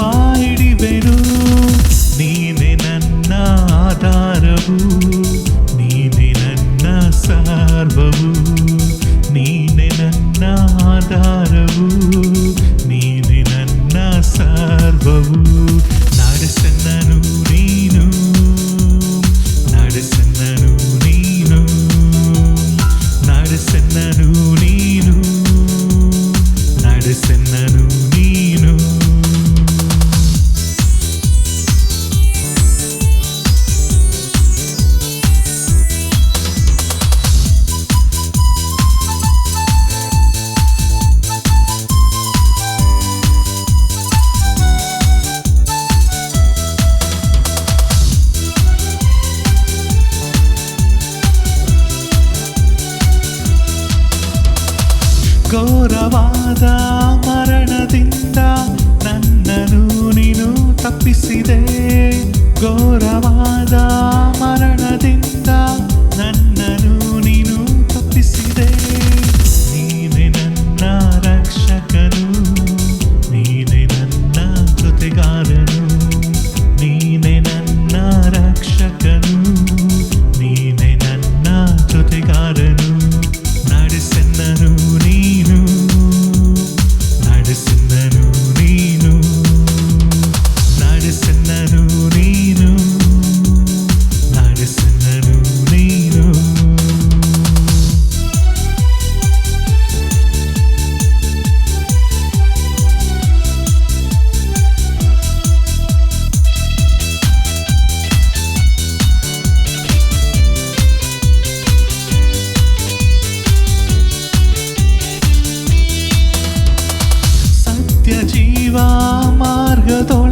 వాడివెను ಮರಣದಿಂದ ನನ್ನನು ನೀನು ತಪ್ಪಿಸಿದೆ. ಘೋರವಾದ todo